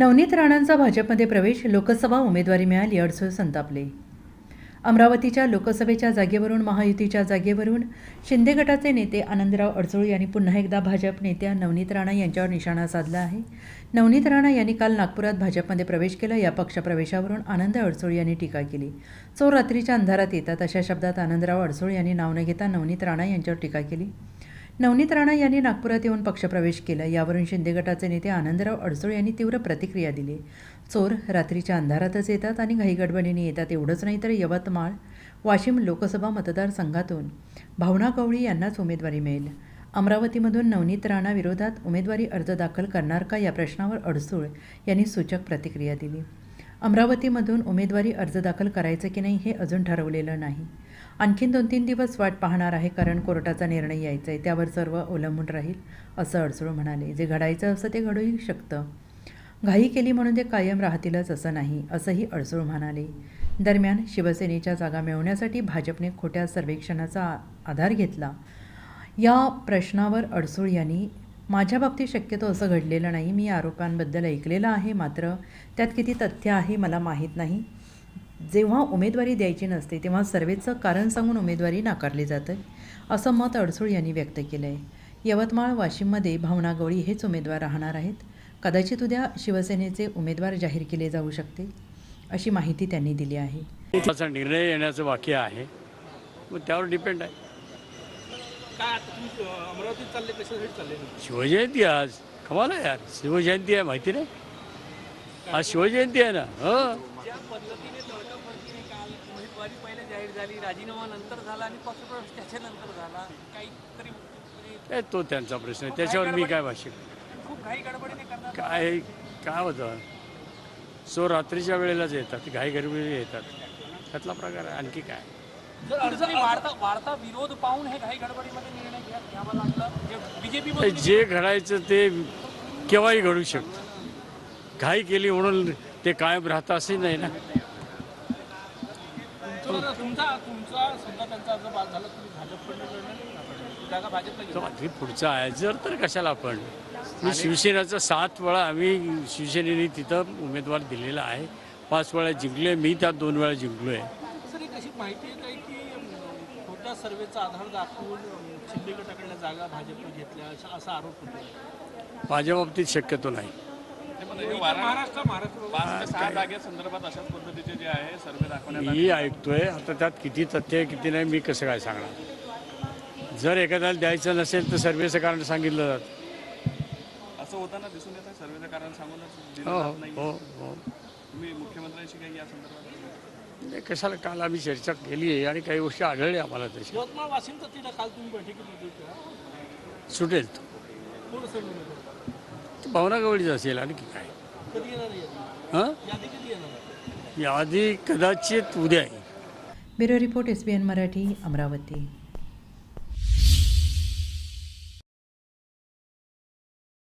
नवनीत राणांचा भाजपमध्ये प्रवेश लोकसभा उमेदवारी मिळाली अडसूळ संतापले. अमरावतीच्या लोकसभेच्या जागेवरून महायुतीच्या जागेवरून शिंदे गटाचे नेते आनंदराव अडसूळ यांनी पुन्हा एकदा भाजप नेत्या नवनीत राणा यांच्यावर निशाणा साधला आहे. नवनीत राणा यांनी काल नागपुरात भाजपमध्ये प्रवेश केला. या पक्षप्रवेशावरून आनंद अडसूळ यांनी टीका केली. चोर रात्रीच्या अंधारात येतात अशा शब्दात आनंदराव अडसूळ यांनी नाव न घेता नवनीत राणा यांच्यावर टीका केली. नवनीत राणा यांनी नागपुरात येऊन पक्षप्रवेश केला. यावरून शिंदे गटाचे नेते आनंदराव अडसूळ यांनी तीव्र प्रतिक्रिया दिली. चोर रात्रीच्या अंधारातच येतात आणि घाईगडबडीने येतात एवढंच नाही तर यवतमाळ वाशिम लोकसभा मतदारसंघातून भावना गवळी यांनाच उमेदवारी मिळेल. अमरावतीमधून नवनीत राणा विरोधात उमेदवारी अर्ज दाखल करणार का या प्रश्नावर अडसूळ यांनी सूचक प्रतिक्रिया दिली. अमरावतीमधून उमेदवारी अर्ज दाखल करायचं की नाही हे अजून ठरवलेलं नाही. आणखीन दोन तीन दिवस वाट पाहणार आहे कारण कोर्टाचा निर्णय यायचा आहे त्यावर सर्व अवलंबून राहील असं अडसूळ म्हणाले. जे घडायचं असं ते घडूही शकतं. घाई केली म्हणून ते कायम राहतीलच असं नाही असंही अडसूळ म्हणाले. दरम्यान शिवसेनेच्या जागा मिळवण्यासाठी भाजपने खोट्या सर्वेक्षणाचा आ- आधार घेतला. या प्रश्नावर अडसूळ यांनी माझ्या बाबतीत शक्यतो असं घडलेलं नाही. मी आरोपांबद्दल ऐकलेलं आहे. मात्र त्यात किती तथ्य आहे मला माहीत नाही. जेव्हा उमेदवारी द्यायची नसते तेव्हा सर्वेचं कारण सांगून उमेदवारी नाकारली जाते असं मत अडसूळ यांनी व्यक्त केलं आहे यवतमाळ वाशिममध्ये भावना गवळी हेच उमेदवार राहणार आहेत. कदाचित उद्या शिवसेनेचे उमेदवार जाहीर केले जाऊ शकते अशी माहिती त्यांनी दिली आहे. त्याचा निर्णय येण्याचं बाकी आहे. मग त्यावर डिपेंड आहे. शिवजयंती आहे आज. कमाल आहे यार. शिवजयंती आहे माहिती नाही? आज शिवजयंती आहे ना? हो? उमेदवारी पहिले जाहीर झाली राजीनामा नंतर झाला आणि पक्षप्रवेश त्याच्यानंतर झाला. काहीतरी म्हणजे तो त्यांचा प्रश्न आहे. त्याच्यावर मी काय भाषण खूप घाई गडबडीने करणार काय काय होतं? सो रात्रीच्या वेळेलाच येतात घाई गरबी येतात. त्यातला प्रकार आहे. आणखी काय? वाढता विरोध पाहून हे घाई गडबडीमध्ये निर्णय घ्या घ्यावा लागला बीजेपी ते जे घडायचं ते केव्हाही घडू शकतं. घाई केली म्हणून ते कायम राहतं असे नाही ना? तुमचा तुमचा तुमचा समजा त्यांचा अर्ज बाद झाला तुम्ही भाजपकडनं लढणार जागा भाजपला तो घेऊ आधी पुढचा आहे. जर तर कशाला आपण मी शिवसेनेचा सात वेळा आम्ही शिवसेनेने तिथं उमेदवार दिलेला आहे. पाच वेळा जिंकलोय. मी त्यात दोन वेळा जिंकलोय. सर एक अशी माहिती आहे काय की अम, खोट्या सर्वेचा आधार दाखवून शिंदे गटाकडल्या जागा भाजपने घेतल्या असा आरोप होतो माझ्या बाबतीत शक्यतो नाही. मी ऐकतोय आता त्यात किती तथ्य आहे किती नाही मी कसं काय सांगणार? जर एखाद्याला द्यायचं नसेल तर सर्वेचं कारण सांगितलं जातं. असं होताना दिसून येतं सर्वेचं कारण सांगूनच दिलं हो हो हो. तुम्ही मुख्यमंत्र्यांशी काही या संदर्भात कशाला काल आम्ही चर्चा केली आहे आणि काही गोष्टी आढळल्या आम्हाला तशा यवतमाळ वाशिमचा तिला काल तुम्ही बैठकीत सुटेल भावना गवळीच असेल आणखी काय कधी येणार? हां यादी कधी येणार आहे? यादी कदाचित उद्या आहे bureau report S B N Marathi Amravati